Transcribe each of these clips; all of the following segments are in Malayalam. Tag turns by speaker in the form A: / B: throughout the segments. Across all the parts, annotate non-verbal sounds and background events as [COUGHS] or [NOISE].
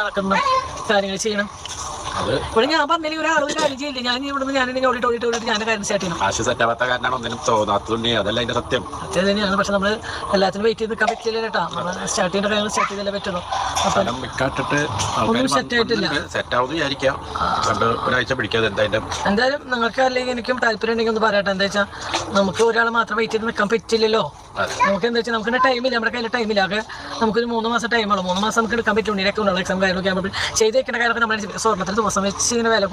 A: നടക്കുന്ന കാര്യങ്ങൾ ചെയ്യണം. ഇവിടെ ഞാൻ പറഞ്ഞില്ല ഒരു അറിവ് കാര്യമില്ല ഞാൻ ഇവിടുന്ന് ഞാൻ ഓടിട്ട് ഓടിട്ട് ഓടിട്ട് ഞാൻ കാര്യം സ്റ്റാർട്ട് ചെയ്യണം.
B: കാശ് സെറ്റാവാത്ത കാരനാണ് ഒന്നിനും തോന്നാത്തതുണ്ണി അതല്ല അതിന്റെ സത്യം.
A: അത് തന്നെയാണ്. പക്ഷെ നമ്മൾ എല്ലാത്തിനും വെയിറ്റ് ചെയ്ത് നിൽക്കാൻ പറ്റില്ല കേട്ടോ. നമ്മൾ സ്റ്റാർട്ട് ചെയ്യേണ്ട കാര്യങ്ങൾ സ്റ്റാർട്ട് ചെയ്തല്ലേ പറ്റുള്ളൂ. ഒന്നും
B: വിചാരിക്കാം. ഒരാഴ്ച പിടിക്കാതെ
A: എന്തായാലും. നിങ്ങൾക്ക് അല്ലെങ്കിൽ എനിക്കും താല്പര്യം ഉണ്ടെങ്കിൽ ഒന്ന് പറയട്ടെ. എന്താ വെച്ചാൽ നമുക്ക് ഒരാൾ മാത്രം വെയിറ്റ് ചെയ്ത് നിൽക്കാൻ പറ്റില്ലല്ലോ. നമുക്ക് എന്താ വെച്ചാൽ നമുക്ക് ടൈമില്ല നമ്മുടെ കയ്യിൽ ടൈമില്ല അത് നമുക്കൊരു മൂന്ന് മാസം ടൈമുള്ളൂ മൂന്ന് മാസം നമുക്ക് എടുക്കാൻ പറ്റും ഉണ്ണിയൊക്കെ ഉള്ള എക്സാം കാര്യങ്ങളൊക്കെ ആകുമ്പോൾ ചെയ്തേക്കുന്ന കാര്യമൊക്കെ നമ്മുടെ സ്വർണത്തിന് ദിവസം വെച്ച് ഇങ്ങനെ വില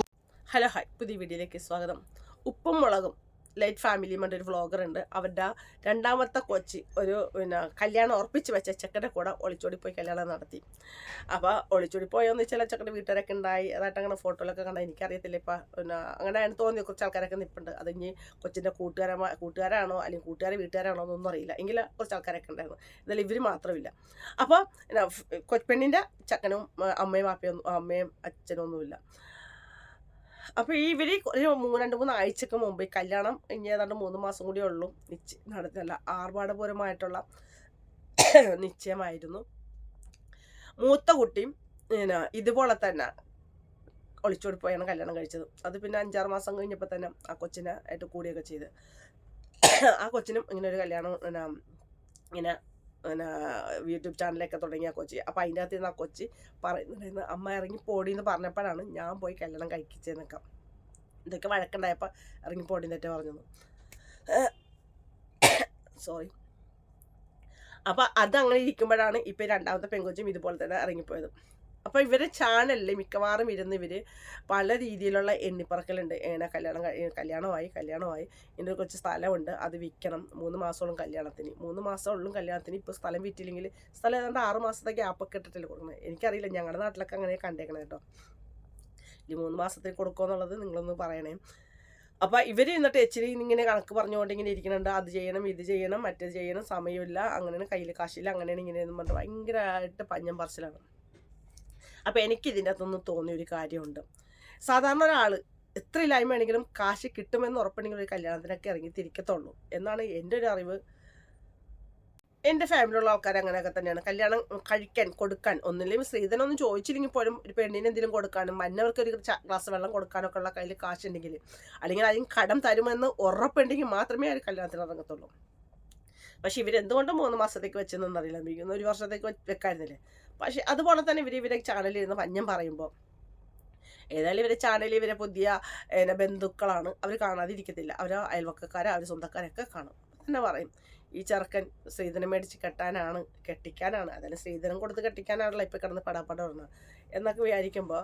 C: ഹലോ ഹായ് പുതിയ വീഡിയോയിലേക്ക് സ്വാഗതം. ഉപ്പും മുളകും. ലൈറ്റ് ഫാമിലി പറഞ്ഞ ഒരു വ്ളോഗർ ഉണ്ട് അവരുടെ രണ്ടാമത്തെ കൊച്ചി ഒരു പിന്നെ കല്യാണം ഉറപ്പിച്ച് വെച്ച ചെക്കന്റെ കൂടെ ഒളിച്ചോടി പോയി കല്യാണം നടത്തി. അപ്പോൾ ഒളിച്ചോടി പോയോന്ന് വെച്ചാൽ ചെക്കന്റെ വീട്ടുകാരൊക്കെ ഉണ്ടായി അതായിട്ട് അങ്ങനെ ഫോട്ടോയിലൊക്കെ കണ്ടാൽ എനിക്കറിയത്തില്ല. ഇപ്പം പിന്നെ അങ്ങനെ അതിന് തോന്നി കുറച്ച് ആൾക്കാരൊക്കെ നിൽപ്പുണ്ട് അത് ഇനി കൊച്ചിന്റെ കൂട്ടുകാരമാ കൂട്ടുകാരാണോ? അല്ലെങ്കിൽ കൂട്ടുകാരെ വീട്ടുകാരാണോ എന്നൊന്നും അറിയില്ല. എങ്കിൽ കുറച്ച് ആൾക്കാരൊക്കെ ഉണ്ടായിരുന്നു എന്നാലും ഇവർ മാത്രമില്ല അപ്പോൾ പിന്നെ കൊച്ചു പെണ്ണിന്റെ ചക്കനും അമ്മയും പാപ്പയൊന്നും അമ്മയും അച്ഛനും ഒന്നുമില്ല അപ്പോൾ ഈ ഇവർ മൂന്ന് രണ്ട് മൂന്ന് ആഴ്ചക്ക് മുമ്പ് ഈ കല്യാണം ഇനി ഏതാണ്ട് മൂന്ന് മാസം കൂടി ഉള്ളൂ. നിശ്ചയ നടത്തില്ല ആർഭാടപൂരമായിട്ടുള്ള [COUGHS] നിശ്ചയമായിരുന്നു. മൂത്ത കുട്ടിയും പിന്നെ ഇതുപോലെ തന്നെ ഒളിച്ചോടി പോയാണ് കല്യാണം കഴിച്ചത്. അത് പിന്നെ അഞ്ചാറ് മാസം കഴിഞ്ഞപ്പോൾ തന്നെ ആ കൊച്ചിനെ ആയിട്ട് കൂടിയൊക്കെ ചെയ്ത്. [COUGHS] ആ കൊച്ചിനും ഇങ്ങനെ ഒരു കല്യാണം ഇങ്ങനെ പിന്നെ യൂട്യൂബ് ചാനലൊക്കെ തുടങ്ങിയ കൊച്ചി. അപ്പോൾ അതിന്റെ അകത്ത് നിന്ന് ആ കൊച്ചി പറയുന്നുണ്ടായിരുന്നു അമ്മ ഇറങ്ങി പോടിയെന്ന് പറഞ്ഞപ്പോഴാണ് ഞാൻ പോയി കല്യാണം കഴിക്കിച്ചേ നിൽക്കാം ഇതൊക്കെ വഴക്കുണ്ടായപ്പോൾ ഇറങ്ങി പോടിയെന്നൊക്കെ പറഞ്ഞത് സോറി അപ്പോൾ അതങ്ങനെ ഇരിക്കുമ്പോഴാണ് ഇപ്പോൾ രണ്ടാമത്തെ പെങ്കൊച്ചും ഇതുപോലെ തന്നെ ഇറങ്ങിപ്പോയത്. അപ്പോൾ ഇവരെ ചാനലിൽ മിക്കവാറും ഇരുന്ന് ഇവർ പല രീതിയിലുള്ള എണ്ണിപ്പറക്കലുണ്ട്. ഏന കല്യാണം കല്യാണമായി കല്യാണമായി എന്റെ കുറച്ച് സ്ഥലമുണ്ട് അത് വിൽക്കണം മൂന്ന് മാസമോളം കല്യാണത്തിന്. മൂന്ന് മാസമുള്ളും കല്യാണത്തിന് ഇപ്പോൾ സ്ഥലം വിറ്റില്ലെങ്കിൽ സ്ഥലം ഏതാണ്ട് ആറ് മാസത്തെ ഗ്യാപ്പൊക്കെ ഇട്ടിട്ടില്ല കൊടുക്കുന്നത് എനിക്കറിയില്ല ഞങ്ങളുടെ നാട്ടിലൊക്കെ അങ്ങനെ കണ്ടേക്കണം കേട്ടോ. ഈ മൂന്ന് മാസത്തേക്ക് കൊടുക്കുമെന്നുള്ളത് നിങ്ങളൊന്ന് പറയണേ. അപ്പോൾ ഇവർ എന്നിട്ട് എച്ചിരി ഇങ്ങനെ കണക്ക് പറഞ്ഞുകൊണ്ട് ഇങ്ങനെ ഇരിക്കുന്നുണ്ട് അത് ചെയ്യണം ഇത് ചെയ്യണം മറ്റേത് ചെയ്യണം സമയമില്ല അങ്ങനെയാണ് കയ്യിൽ കാശില്ല അങ്ങനെയാണ് ഇങ്ങനെയെന്ന് പറഞ്ഞിട്ട് ഭയങ്കരമായിട്ട് പഞ്ഞം പറച്ചിലാണ്. അപ്പോൾ എനിക്ക് ഇതിന്റെ അകത്തൊന്ന് തോന്നിയ ഒരു കാര്യമുണ്ട്. സാധാരണ ഒരാൾ എത്ര ഇല്ലായ്മ ആണെങ്കിലും കാശ് കിട്ടുമെന്ന് ഉറപ്പുണ്ടെങ്കിൽ ഒരു കല്യാണത്തിനൊക്കെ ഇറങ്ങി തിരിക്കത്തുള്ളൂ എന്നാണ് എന്റെ ഒരു അറിവ്. എന്റെ ഫാമിലിയുള്ള ആൾക്കാർ അങ്ങനെയൊക്കെ തന്നെയാണ്. കല്യാണം കഴിക്കാൻ കൊടുക്കാൻ ഒന്നില്ലെങ്കിൽ സ്ത്രീധനൊന്നും ചോദിച്ചില്ലെങ്കിൽ പോലും ഒരു പെണ്ണിന് എന്തെങ്കിലും കൊടുക്കാനും മന്നവർക്ക് ഒരു ഗ്ലാസ് വെള്ളം കൊടുക്കാനൊക്കെ ഉള്ള കയ്യിൽ കാശുണ്ടെങ്കിൽ അല്ലെങ്കിൽ അതിന് കടം തരുമെന്ന് ഉറപ്പുണ്ടെങ്കിൽ മാത്രമേ ഒരു കല്യാണത്തിന് ഇറങ്ങത്തുള്ളൂ. പക്ഷെ ഇവരെന്തുകൊണ്ട് മൂന്ന് മാസത്തേക്ക് വെച്ചെന്നൊന്നും അറിയില്ല. ഒരു വർഷത്തേക്ക് വെക്കായിരുന്നില്ലേ? പക്ഷെ അതുപോലെ തന്നെ ഇവർ ഇവരെ ചാനലിൽ ഇരുന്ന് പഞ്ഞം പറയുമ്പോൾ ഏതായാലും ഇവരെ ചാനലിൽ ഇവരെ പുതിയ എന്നെ ബന്ധുക്കളാണ്. അവർ കാണാതിരിക്കത്തില്ല. അവർ അയൽവക്കക്കാരെ അവർ സ്വന്തക്കാരൊക്കെ കാണും. തന്നെ പറയും. ഈ ചെറുക്കൻ സ്ത്രീധനം മേടിച്ച് കെട്ടാനാണ് കെട്ടിക്കാനാണ്. അതായത് സ്ത്രീധനം കൊടുത്ത് കെട്ടിക്കാനാണല്ലോ ഇപ്പം കിടന്ന് പടാപ്പട പറഞ്ഞത് എന്നൊക്കെ വിചാരിക്കുമ്പോൾ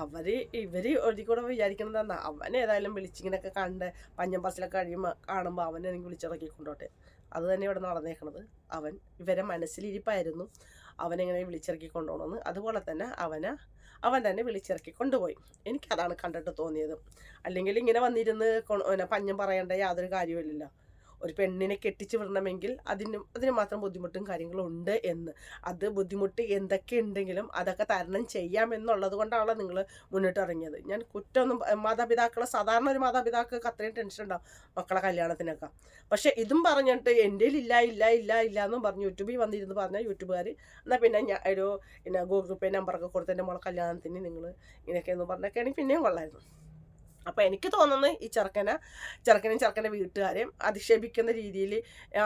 C: അവർ ഇവർ ഒരു കൂടെ വിചാരിക്കുന്നത് എന്നാ അവൻ ഏതായാലും വിളിച്ചിങ്ങനെയൊക്കെ കണ്ട് പഞ്ഞം ബസ്സിലൊക്കെ കഴിയുമ്പോൾ കാണുമ്പോൾ അവനെ എനിക്ക് വിളിച്ചിറക്കി കൊണ്ടോട്ടെ അത് തന്നെ ഇവിടെ നടന്നേക്കണത്. അവൻ ഇവരെ മനസ്സിലിരിപ്പായിരുന്നു. അവനെങ്ങനെ വിളിച്ചിറക്കി കൊണ്ടുപോകണമെന്ന്. അതുപോലെ തന്നെ അവന് അവൻ തന്നെ വിളിച്ചിറക്കി കൊണ്ടുപോയി. എനിക്കതാണ് കണ്ടിട്ട് തോന്നിയത്. അല്ലെങ്കിൽ ഇങ്ങനെ വന്നിരുന്ന് പഞ്ഞം പറയേണ്ട യാതൊരു കാര്യമില്ലല്ലോ ഒരു പെണ്ണിനെ കെട്ടിച്ച് വിടണമെങ്കിൽ അതിന് അതിന് മാത്രം ബുദ്ധിമുട്ടും കാര്യങ്ങളും ഉണ്ട് എന്ന്. അത് ബുദ്ധിമുട്ട് എന്തൊക്കെ ഉണ്ടെങ്കിലും അതൊക്കെ തരണം ചെയ്യാമെന്നുള്ളത് കൊണ്ടാണല്ലോ നിങ്ങൾ മുന്നോട്ട് ഇറങ്ങിയത്. ഞാൻ കുറ്റമൊന്നും മാതാപിതാക്കളെ സാധാരണ ഒരു മാതാപിതാക്കൾക്ക് അത്രയും ടെൻഷൻ ഉണ്ടാവും മക്കളെ കല്യാണത്തിനൊക്കെ. പക്ഷേ ഇതും പറഞ്ഞിട്ട് എന്റെ ഇല്ല ഇല്ല ഇല്ല ഇല്ല എന്നും പറഞ്ഞ് യൂട്യൂബിൽ വന്നിരുന്ന് പറഞ്ഞാൽ യൂട്യൂബുകാർ എന്നാൽ പിന്നെ ഞാൻ ഒരു പിന്നെ ഗൂഗിൾ പേ നമ്പറൊക്കെ കൊടുത്ത് എന്റെ മോളെ കല്യാണത്തിന് നിങ്ങൾ ഇങ്ങനെയൊക്കെ എന്ന് പറഞ്ഞൊക്കെയാണെങ്കിൽ പിന്നെയും കൊള്ളായിരുന്നു അപ്പോൾ എനിക്ക് തോന്നുന്നത് ഈ ചെറുക്കനെ ചെറുക്കനെയും ചെറുക്കന്റെ വീട്ടുകാരെയും അധിക്ഷേപിക്കുന്ന രീതിയിൽ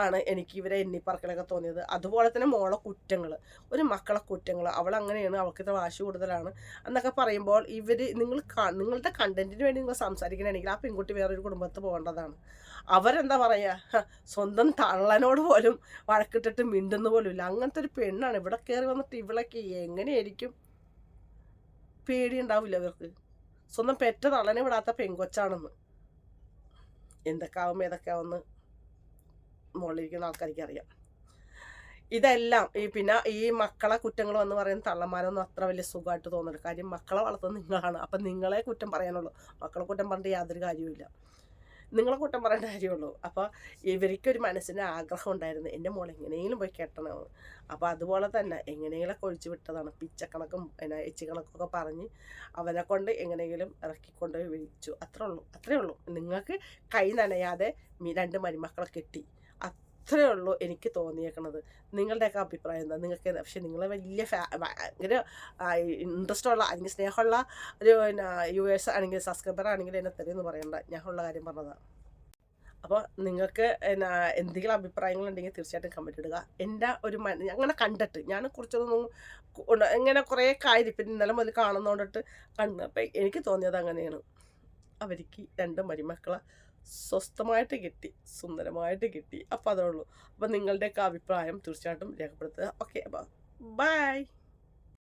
C: ആണ് എനിക്ക് ഇവരെ എണ്ണിപ്പറക്കലൊക്കെ തോന്നിയത്. അതുപോലെ തന്നെ മോളെ കുറ്റങ്ങൾ ഒരു മക്കളെ കുറ്റങ്ങൾ അവൾ അങ്ങനെയാണ് അവൾക്ക് ഇത്ര വാശി കൂടുതലാണ് എന്നൊക്കെ പറയുമ്പോൾ ഇവർ നിങ്ങൾ നിങ്ങളുടെ കണ്ടന്റിന് വേണ്ടി നിങ്ങൾ സംസാരിക്കണമെങ്കിൽ ആ പെൺകുട്ടി വേറൊരു കുടുംബത്ത് പോകേണ്ടതാണ്. അവരെന്താ പറയുക സ്വന്തം തള്ളനോട് പോലും വഴക്കിട്ടിട്ട് മിണ്ടുന്ന പോലും ഇല്ല അങ്ങനത്തെ ഒരു പെണ്ണാണ്. ഇവിടെ കയറി വന്നിട്ട് ഇവളൊക്കെ എങ്ങനെയായിരിക്കും? പേടിയുണ്ടാവില്ല അവർക്ക് സ്വന്തം പെറ്റ തളനെ വിടാത്ത പെങ്കൊച്ചാണെന്ന്. എന്തൊക്കെ ആവുമ്പോൾ ഏതൊക്കെ ആവുമെന്ന് മുകളിലിരിക്കുന്ന ആൾക്കാർക്ക് അറിയാം ഇതെല്ലാം ഈ പിന്നെ ഈ മക്കളെ കുറ്റങ്ങൾ വന്ന് പറയുന്ന തള്ളന്മാരൊന്നും അത്ര വലിയ സുഖമായിട്ട് തോന്നുന്നില്ല കാര്യം മക്കളെ വളർത്തുന്നത് നിങ്ങളാണ്. അപ്പം നിങ്ങളെ കുറ്റം പറയാനുള്ളൂ. മക്കളെ കുറ്റം പറഞ്ഞിട്ട് യാതൊരു കാര്യവുമില്ല. നിങ്ങളെ കൂട്ടം പറയേണ്ട കാര്യമുള്ളൂ. അപ്പോൾ ഇവർക്കൊരു മനസ്സിന് ആഗ്രഹം ഉണ്ടായിരുന്നു എന്റെ മോൾ എങ്ങനെയെങ്കിലും പോയി കെട്ടണമെന്ന് അപ്പോൾ അതുപോലെ തന്നെ എങ്ങനെയെങ്കിലും ഒഴിച്ചു വിട്ടതാണ്. പിച്ചക്കണക്കും പിന്നെ എച്ചിക്കണക്കൊക്കെ പറഞ്ഞ് അവനെ കൊണ്ട് എങ്ങനെയെങ്കിലും ഇറക്കിക്കൊണ്ട് പോയി വിളിച്ചു അത്രേ ഉള്ളൂ അത്രേ ഉള്ളൂ. നിങ്ങൾക്ക് കൈ നനയാതെ രണ്ട് മരുമക്കളെ കെട്ടി. അത്രേ ഉള്ളൂ എനിക്ക് തോന്നിയേക്കണത്. നിങ്ങളുടെയൊക്കെ അഭിപ്രായം എന്താ? നിങ്ങൾക്ക് പക്ഷേ നിങ്ങൾ വലിയ ഫാ ഭയങ്കര ഇൻട്രസ്റ്റ് ഉള്ള അല്ലെങ്കിൽ സ്നേഹമുള്ള ഒരു പിന്നെ എസ് ആണെങ്കിൽ സബ്സ്ക്രൈബർ ആണെങ്കിൽ എന്നെ തരുമെന്ന് പറയണ്ട. ഞാൻ ഉള്ള കാര്യം പറഞ്ഞതാണ് അപ്പോൾ നിങ്ങൾക്ക് എന്നാ എന്തെങ്കിലും അഭിപ്രായങ്ങളുണ്ടെങ്കിൽ തീർച്ചയായിട്ടും കമന്റ് ഇടുക. എന്റെ ഒരു മന അങ്ങനെ കണ്ടിട്ട് ഞാൻ കുറച്ചൊന്നും ഇങ്ങനെ കുറേ കാര്യം ഇപ്പം ഇന്നലെ മുതൽ കാണുന്നതുകൊണ്ടിട്ട് കണ്ടു അപ്പം എനിക്ക് തോന്നിയത് അങ്ങനെയാണ്. അവർക്ക് രണ്ട് മരിമക്കളെ സ്വസ്ഥമായിട്ട് കിട്ടി സുന്ദരമായിട്ട് കിട്ടി. അപ്പോൾ അതേ ഉള്ളൂ. അപ്പോൾ നിങ്ങളുടെയൊക്കെ അഭിപ്രായം തീർച്ചയായിട്ടും രേഖപ്പെടുത്തുക. ഓക്കെ അപ്പോൾ ബൈ